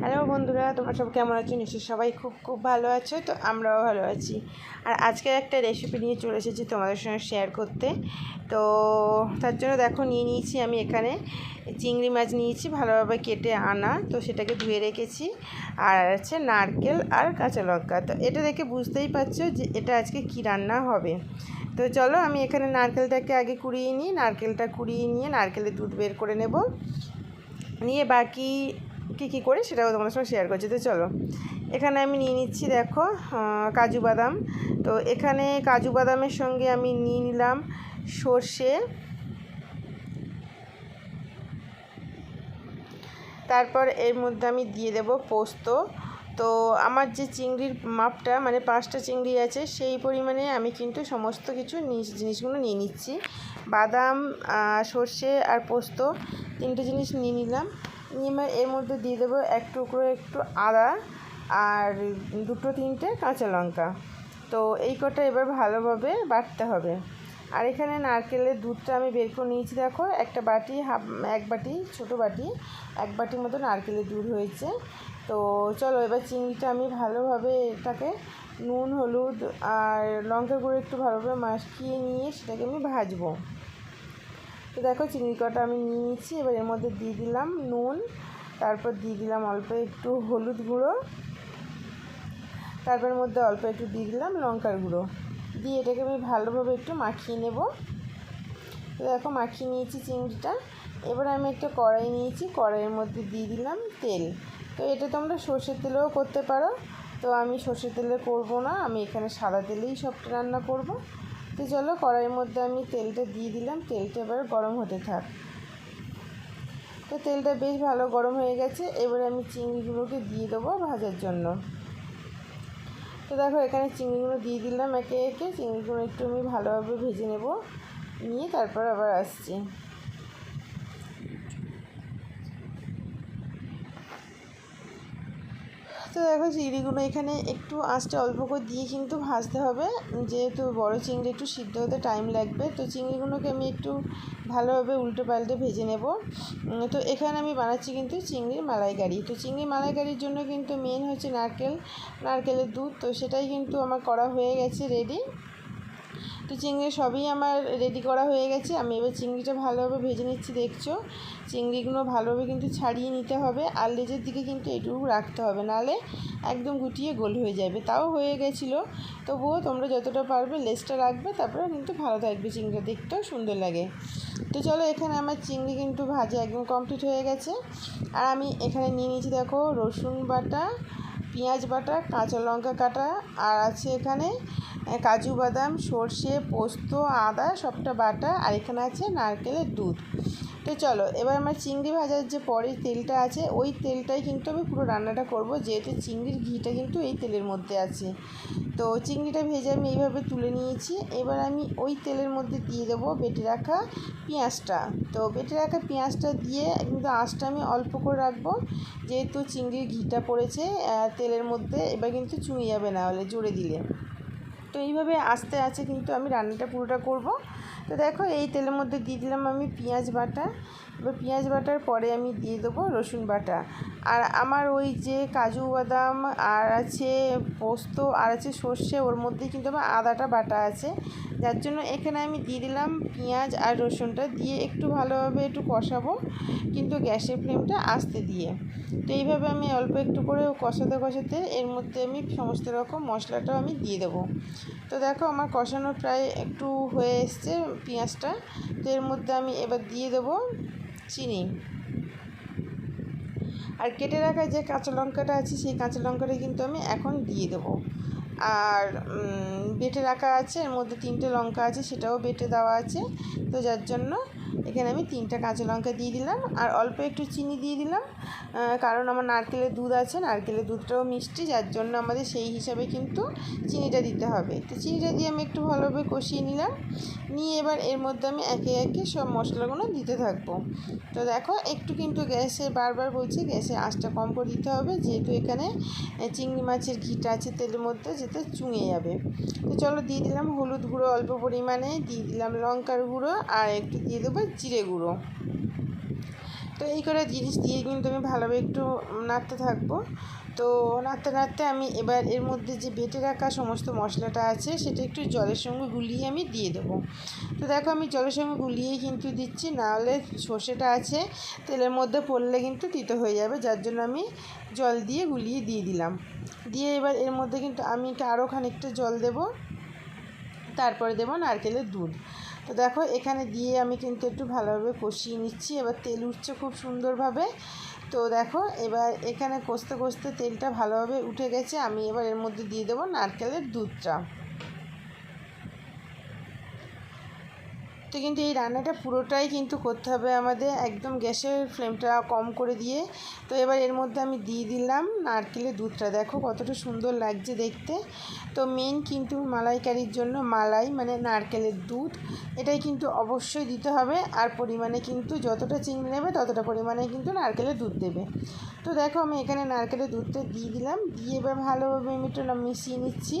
Hello বন্ধুরা, তোমরা সব কেমন আছো? নিশ্চয়ই সবাই খুব খুব ভালো আছো, তো আমরাও ভালো আছি। আর আজকে একটা রেসিপি নিয়ে চলে এসেছি তোমাদের সঙ্গে শেয়ার করতে। তো তার জন্য দেখো, নিয়ে নিয়েছি আমি এখানে চিংড়ি মাছ নিয়েছি, ভালোভাবে কেটে আনা। তো সেটাকে ধুয়ে রেখেছি। আর আছে নারকেল আর কাঁচা লঙ্কা। তো এটা দেখে বুঝতেই পারছ যে এটা আজকে কী রান্না হবে। তো চলো, আমি এখানে নারকেলটাকে আগে কুড়িয়ে নিই। নারকেলটা কুড়িয়ে নিয়ে নারকেলের দুধ বের করে নেব। নিয়ে বাকি কী কী করি সেটাও তোমাদের সঙ্গে শেয়ার করছি। তো চলো, এখানে আমি নিয়ে নিচ্ছি দেখো কাজু বাদাম। তো এখানে কাজু বাদামের সঙ্গে আমি নিয়ে নিলাম সর্ষে। তারপর এর মধ্যে আমি দিয়ে দেব পোস্ত। তো আমার যে চিংড়ির মাপটা মানে পাঁচটা চিংড়ি আছে, সেই পরিমাণে আমি কিন্তু সমস্ত কিছু জিনিসগুলো নিয়ে নিচ্ছি। বাদাম সর্ষে আর পোস্ত, তিনটে জিনিস নিয়ে নিলাম। নিয়ে এর মধ্যে দিয়ে দেবো এক টুকরো একটু আদা আর দুটো তিনটে কাঁচা লঙ্কা। তো এই কটা এবার ভালোভাবে বাটতে হবে। আর এখানে নারকেলের দুধটা আমি বের করে নিয়েছি, দেখো। একটা বাটি, হাফ, এক বাটি, ছোটো বাটি, এক বাটির মতো নারকেলের দুধ হয়েছে। তো চলো এবার চিংড়িটা আমি ভালোভাবে এটাকে নুন, হলুদ আর লঙ্কা গুঁড়ো একটু ভালোভাবে মাখিয়ে নিয়ে সেটাকে আমি ভাজবো। তো দেখো, চিংড়ি কটা আমি নিয়ে নিচ্ছি এবার এর মধ্যে দিয়ে দিলাম নুন, তারপর দিয়ে দিলাম অল্প একটু হলুদ গুঁড়ো, তারপর মধ্যে অল্প একটু দিয়ে দিলাম লঙ্কার গুঁড়ো। দিয়ে এটাকে আমি ভালোভাবে একটু মাখিয়ে নেব। তো দেখো, মাখিয়ে নিয়েছি চিংড়িটা। এবার আমি একটা কড়াই নিয়েছি, কড়াইয়ের মধ্যে দিয়ে দিলাম তেল। তো এটা তোমরা সর্ষের তেলেও করতে পারো। তো আমি সর্ষের তেলে করব না, আমি এখানে সাদা তেলেই সবটা রান্না করব। তো চলো কড়াইয়ের মধ্যে আমি তেলটা দিয়ে দিলাম। তেলটা এবার গরম হতে থাক। তো তেলটা বেশ ভালো গরম হয়ে গেছে। এবারে আমি চিংড়িগুলোকে দিয়ে দেবো ভাজার জন্য। তো দেখো এখানে চিংড়িগুলো দিয়ে দিলাম একে একে। চিংড়িগুলো একটু আমি ভালোভাবে ভেজে নেব। নিয়ে তারপর আবার আসছি। তো দেখো চিংড়িগুলো এখানে একটু আঁচটা অল্প করে দিয়ে কিন্তু ভাজতে হবে। যেহেতু বড় চিংড়ি একটু সিদ্ধ হতে টাইম লাগবে, তো চিংড়িগুলোকে আমি একটু ভালোভাবে উল্টো পাল্টে ভেজে নেব। তো এখানে আমি বানাচ্ছি কিন্তু চিংড়ির মালাইকারি। তো চিংড়ি মালাইকারির জন্য কিন্তু মেন হচ্ছে নারকেল। নারকেলের দুধ, তো সেটাই কিন্তু আমার করা হয়ে গেছে রেডি তো চিংড়ি সবই আমার রেডি করা হয়ে গেছে। আমি এবার চিংড়িটা ভালোভাবে ভেজে নিচ্ছি, দেখছ? চিংড়িগুলো ভালোভাবে কিন্তু ছাড়িয়ে নিতে হবে। আর লেজের দিকে কিন্তু এটুকু রাখতে হবে নাহলে একদম গুটিয়ে গোল হয়ে যাবে। তাও হয়ে গেছিল। তবুও তোমরা যতটা পারবে লেজটা রাখবে, তারপরে কিন্তু ভালো থাকবে চিংড়িটা। দেখতেও সুন্দর লাগে। তো চলো এখানে আমার চিংড়ি কিন্তু ভাজা একদম কমপ্লিট হয়ে গেছে। আর আমি এখানে নিয়ে নিয়েছি, দেখো, রসুন বাটা, পেঁয়াজ বাটা, কাঁচা লঙ্কা কাটা। আর আছে এখানে কাজু বাদাম, সর্ষে, পোস্ত, আদা, সবটা বাটা, আর এখানে আছে নারকেলের দুধ। তো চলো, এবার আমার চিংড়ি ভাজার যে পরের তেলটা আছে, ওই তেলটাই কিন্তু আমি পুরো রান্নাটা করব, যেহেতু চিংড়ির ঘিটা কিন্তু এই তেলের মধ্যে আছে। তো চিংড়িটা ভেজে আমি এইভাবে তুলে নিয়েছি, এবার আমি ওই তেলের মধ্যে দিয়ে দেবো বেটে রাখা পেঁয়াজটা। তো বেটে রাখা পেঁয়াজটা দিয়ে কিন্তু আঁচটা আমি অল্প করে রাখব, যেহেতু চিংড়ির ঘিটা পড়েছে তেলের মধ্যে, এবার কিন্তু চুঁয়ে যাবে না হলে জুড়ে দিলে। তো এইভাবে আস্তে আছে কিন্তু আমি রান্নাটা পুরোটা করব। তো দেখো, এই তেলের মধ্যে দিয়ে দিলাম আমি পেঁয়াজ বাটা। এবার পেঁয়াজ বাটার পরে আমি দিয়ে দেবো রসুন বাটা। আর আমার ওই যে কাজু বাদাম আর আছে পোস্ত আর আছে সর্ষে, ওর মধ্যেই কিন্তু আমার আদাটা বাটা আছে। যার জন্য এখানে আমি দিয়ে দিলাম পেঁয়াজ আর রসুনটা দিয়ে একটু ভালোভাবে একটু কষাবো, কিন্তু গ্যাসের ফ্লেমটা আস্তে দিয়ে। তো এইভাবে আমি অল্প একটু করে কষাতে কষাতে এর মধ্যে আমি সমস্ত রকম মশলাটাও আমি দিয়ে দেবো। তো দেখো, আমার কষানো প্রায় একটু হয়ে এসছে। পেঁয়াজটা। তো এর মধ্যে আমি এবার দিয়ে দেবো চিনি। আর কেটে রাখা যে কাঁচা লঙ্কাটা আছে, সেই কাঁচা লঙ্কাটা কিন্তু আমি এখন দিয়ে দেবো। আর বেটে রাখা আছে, এর মধ্যে তিনটে লঙ্কা আছে, সেটাও বেটে দেওয়া আছে। তো যার জন্য এখানে আমি তিনটা কাঁচা লঙ্কা দিয়ে দিলাম আর অল্প একটু চিনি দিয়ে দিলাম কারণ আমার নারকেলের দুধ আছে, নারকেলের দুধটাও মিষ্টি, যার জন্য আমাদের সেই হিসাবে কিন্তু চিনিটা দিতে হবে। তো চিনিটা দিয়ে আমি একটু ভালোভাবে কষিয়ে নিলাম, নিয়ে এবার এর মধ্যে আমি একে একে সব মশলাগুলো দিতে থাকব। তো দেখো, একটু কিন্তু গ্যাসে, বারবার বলছি গ্যাসে আঁচটা কম করে দিতে হবে, যেহেতু এখানে চিংড়ি মাছের ঘিটা আছে তেলের মধ্যে, যেতে চুঙে যাবে। তো চলো দিয়ে দিলাম হলুদ গুঁড়ো অল্প পরিমাণে, দিয়ে দিলাম লঙ্কার গুঁড়ো, আর একটু দিয়ে দেবো জিরে গুঁড়ো। তো এই করে জিনিস দিয়ে কিন্তু আমি ভালোভাবে একটু নাড়তে থাকব। তো নাড়তে নাড়তে আমি এবার এর মধ্যে যে বেটে রাখা সমস্ত মশলাটা আছে, সেটা একটু জলের সঙ্গে গুলিয়ে আমি দিয়ে দেবো। তো দেখো আমি জলের সঙ্গে গুলিয়েই কিন্তু দিচ্ছি নাহলে সর্ষেটা আছে, তেলের মধ্যে পড়লে কিন্তু তিতো হয়ে যাবে, যার জন্য আমি জল দিয়ে গুলিয়ে দিয়ে দিলাম। দিয়ে এবার এর মধ্যে কিন্তু আমি আরও খানিকটা জল দেব, তারপরে দেবো নারকেলের দুধ। তো দেখো, এখানে দিয়ে আমি কিন্তু একটু ভালোভাবে কষিয়ে নিচ্ছি। এবার তেল উঠছে খুব সুন্দরভাবে। তো দেখো, এবার এখানে কষতে কষতে তেলটা ভালোভাবে উঠে গেছে। আমি এবার এর মধ্যে দিয়ে দেবো নারকেলের দুধটা। তো কিন্তু এই রান্নাটা পুরোটাই কিন্তু করতে হবে আমাদের একদম গ্যাসের ফ্লেমটা কম করে দিয়ে। তো এবার এর মধ্যে আমি দিয়ে দিলাম নারকেলের দুধটা। দেখো কতটা সুন্দর লাগছে দেখতে। তো মেন কিন্তু মালাইকারির জন্য মালাই মানে নারকেলের দুধ, এটাই কিন্তু অবশ্যই দিতে হবে। আর পরিমাণে কিন্তু যতটা চিংড়ি নেবে ততটা পরিমাণে কিন্তু নারকেলের দুধ দেবে। তো দেখো আমি এখানে নারকেলের দুধটা দিয়ে দিলাম। দিয়ে এবার ভালোভাবে আমি একটু মিশিয়ে নিচ্ছি।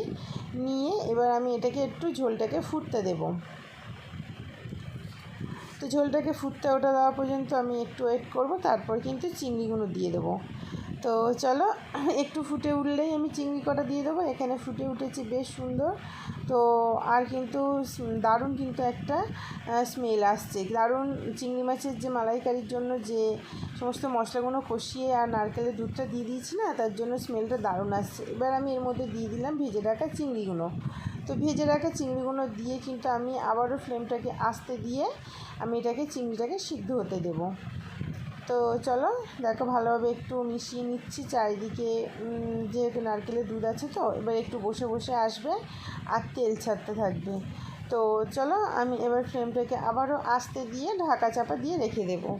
নিয়ে এবার আমি এটাকে একটু ঝোলটাকে ফুটতে দেবো। তো ঝোলটাকে ফুটতে ওটা দেওয়া পর্যন্ত আমি একটু ওয়েট করব, তারপর কিন্তু চিংড়িগুলো দিয়ে দেবো। তো চলো, একটু ফুটে উঠলেই আমি চিংড়ি কটা দিয়ে দেবো, এখানে ফুটে উঠেছে বেশ সুন্দর। তো আর কিন্তু দারুণ কিন্তু একটা স্মেল আসছে। দারুণ চিংড়ি মাছের যে মালাইকারির জন্য যে সমস্ত মশলাগুলো কষিয়ে আর নারকেলের দুধটা দিয়ে দিয়েছি না, তার জন্য স্মেলটা দারুণ আসছে। এবার আমি এর মধ্যে দিয়ে দিলাম ভেজে রাখা চিংড়িগুলো। তো ভেজে রাখা চিংড়িগুলো দিয়ে কিন্তু আমি আবারও ফ্লেমটাকে আস্তে দিয়ে আমি এটাকে চিংড়িটাকে সিদ্ধ হতে দেব। তো চলো, দেখো ভালোভাবে একটু মিশিয়ে নিচ্ছি চারিদিকে। যেহেতু নারকেলের দুধ আছে তো, এবার একটু বসে বসে আসবে আর তেল ছাড়তে থাকবে। তো চলো, আমি এবার ফ্লেমটাকে আবারও আস্তে দিয়ে ঢাকা চাপা দিয়ে রেখে দেবো।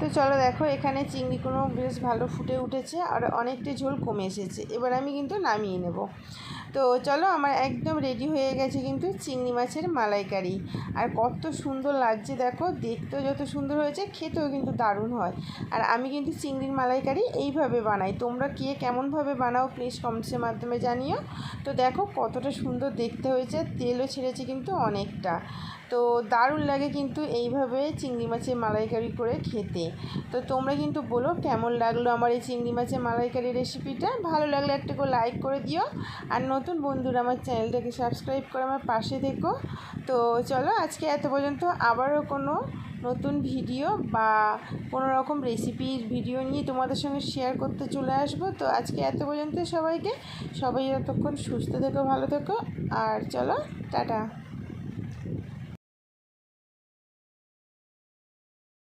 তো চলো দেখো, এখানে চিংড়িগুলো বেশ ভালো ফুটে উঠেছে আর অনেকটা ঝোল কমে এসেছে। এবার আমি কিন্তু নামিয়ে নেব। তো চলো, আমার একদম রেডি হয়ে গেছে কিন্তু চিংড়ি মাছের মালাইকারি। আর কত সুন্দর লাগছে দেখো, দেখতেও যত সুন্দর হয়েছে, খেতেও কিন্তু দারুণ হয়। আর আমি কিন্তু চিংড়ির মালাইকারি এইভাবে বানাই। তোমরা কে কেমনভাবে বানাও প্লিজ কমেন্টসের মাধ্যমে জানিও। তো দেখো কতটা সুন্দর দেখতে হয়েছে, তেলও ছেড়েছে কিন্তু অনেকটা। তো দারুণ লাগে কিন্তু এইভাবে চিংড়ি মাছের মালাইকারি করে খেতে। তো তোমরা কিন্তু বলো কেমন লাগল আমার এই চিংড়ি মাছের মালাইকারি রেসিপিটা? ভালো লাগলে একটা করে লাইক করে দিও। আর নতুন বন্ধুরা আমার চ্যানেলটাকে সাবস্ক্রাইব করে আমার পাশে থেকো। তো চলো আজকে এত পর্যন্ত আবারও কোনো নতুন ভিডিও বা কোনো রকম রেসিপির ভিডিও নিয়ে তোমাদের সঙ্গে শেয়ার করতে চলে আসব। তো আজকে এত পর্যন্ত সবাইকে, সবাই যতক্ষণ সুস্থ থেকো, ভালো থেকো। আর চলো, টাটা।